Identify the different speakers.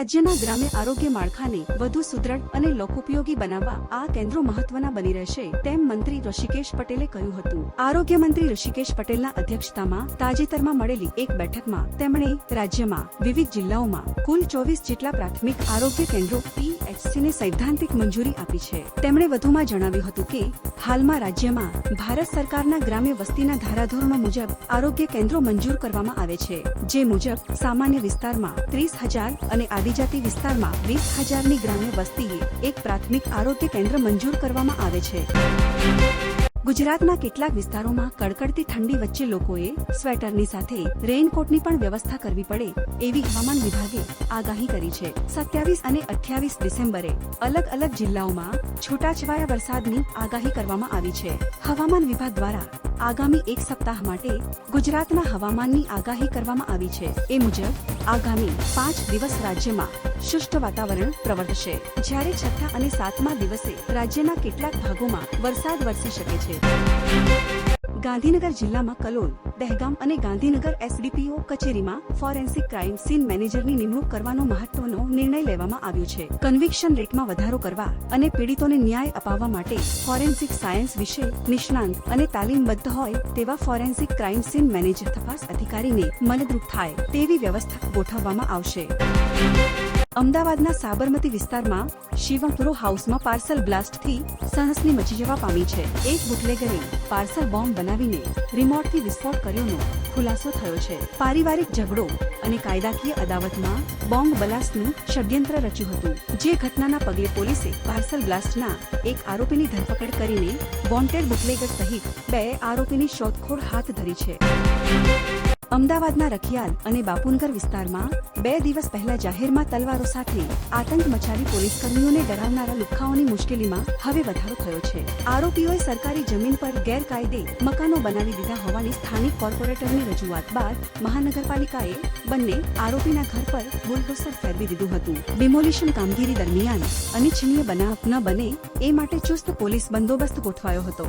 Speaker 1: રાજ્યના ગ્રામ્ય આરોગ્ય માળખાને વધુ સુદૃઢ અને લોકોપયોગી બનાવવા આ કેન્દ્રો મહત્વના બની રહેશે, તેમ મંત્રી ઋષિકેશ પટેલે કહ્યું હતું. આરોગ્ય મંત્રી ઋષિકેશ પટેલના અધ્યક્ષતામાં તાજેતરમાં મળેલી એક બેઠકમાં તેમણે રાજ્યમાં વિવિધ જિલ્લાઓમાં કુલ ચોવીસ જેટલા પ્રાથમિક આરોગ્ય કેન્દ્રો પીએચસીને સૈદ્ધાંતિક મંજૂરી આપી છે. તેમણે વધુમાં જણાવ્યું હતું કે, હાલમાં રાજ્યમાં ભારત સરકારના ગ્રામ્ય વસ્તીના ધારાધોરણો મુજબ આરોગ્ય કેન્દ્રો મંજૂર કરવામાં આવે છે, જે મુજબ સામાન્ય વિસ્તારમાં ત્રીસ હજાર અને આદિજાતિ વિસ્તારમાં વીસ હજારની ગ્રામ્ય વસ્તીએ એક પ્રાથમિક આરોગ્ય કેન્દ્ર મંજૂર કરવામાં આવે છે. ગુજરાતના કેટલાક વિસ્તારોમાં કડકડતી ઠંડી વચ્ચે લોકોએ સ્વેટરની સાથે રેઇનકોટની પણ વ્યવસ્થા કરવી પડે એવી હવામાન વિભાગે આગાહી કરી છે. સત્યાવીસ અને અઠ્યાવીસ ડિસેમ્બરે અલગ અલગ જિલ્લાઓમાં છૂટાછવાયા વરસાદની આગાહી કરવામાં આવી છે. હવામાન વિભાગ દ્વારા આગામી એક સપ્તાહ માટે ગુજરાતના હવામાનની આગાહી કરવામાં આવી છે. એ મુજબ, આગામી પાંચ દિવસ રાજ્યમાં શુષ્ક વાતાવરણ પ્રવર્તશે. જ્યારે છઠ્ઠા અને સાતમા દિવસે રાજ્યના કેટલાક ભાગોમાં વરસાદ વરસી શકે છે. ગાંધીનગર જિલ્લામાં કલોલ, દહેગામ અને ગાંધીનગર એસડીપીઓ કચેરીમાં ફોરેન્સિક ક્રાઇમ સીન મેનેજરની નિમણૂક કરવાનો મહત્વનો નિર્ણય લેવામાં આવ્યો છે. કન્વિક્શન રેટમાં વધારો કરવા અને પીડિતોને ન્યાય અપાવવા માટે ફોરેન્સિક સાયન્સ વિશે નિષ્ણાંત અને તાલીમબદ્ધ હોય તેવા ફોરેન્સિક ક્રાઇમ સીન મેનેજર તપાસ અધિકારીને મદદરૂપ થાય તેવી વ્યવસ્થા ગોઠવવામાં આવશે. અમદાવાદના સાબરમતી વિસ્તારમાં શિવમપુરો હાઉસમાં પાર્સલ બ્લાસ્ટથી સહસની મચી જવા પામી છે. એક બુટલેગરે પાર્સલ બોમ્બ બનાવીને રિમોટથી વિસ્ફોટ કર્યોનો ખુલાસો થયો છે. પારિવારિક ઝઘડો અને કાયદાકીય અદાવતમાં બોમ્બ બ્લાસ્ટનું ષડયંત્ર રચ્યું હતું. જે ઘટનાના પગલે પોલીસે પાર્સલ બ્લાસ્ટના એક આરોપીની ધરપકડ કરીને વોન્ટેડ બુટલેગર સહિત બે આરોપીની શોધખોળ હાથ ધરી છે. અમદાવાદના રખિયાલ અને બાપુનગર વિસ્તારમાં બે દિવસ પહેલા જાહેરમાં તલવારો સાથે આતંક મચાવી પોલીસ કર્મીઓને ડરાવનારા લુખ્ખાઓની મુશ્કેલીમાં હવે વધારો થયો છે. આરોપીઓએ સરકારી જમીન પર ગેરકાયદે મકાનો બનાવી દીધા હોવાની સ્થાનિક કોર્પોરેટરની રજૂઆત બાદ મહાનગરપાલિકાએ બંને આરોપીના ઘર પર બુલડોઝર ફેરવી દીધું હતું. ડિમોલિશન કામગીરી દરમિયાન અનિચ્છનીય બનાવ ન બને એ માટે ચુસ્ત પોલીસ બંદોબસ્ત ગોઠવાયો હતો.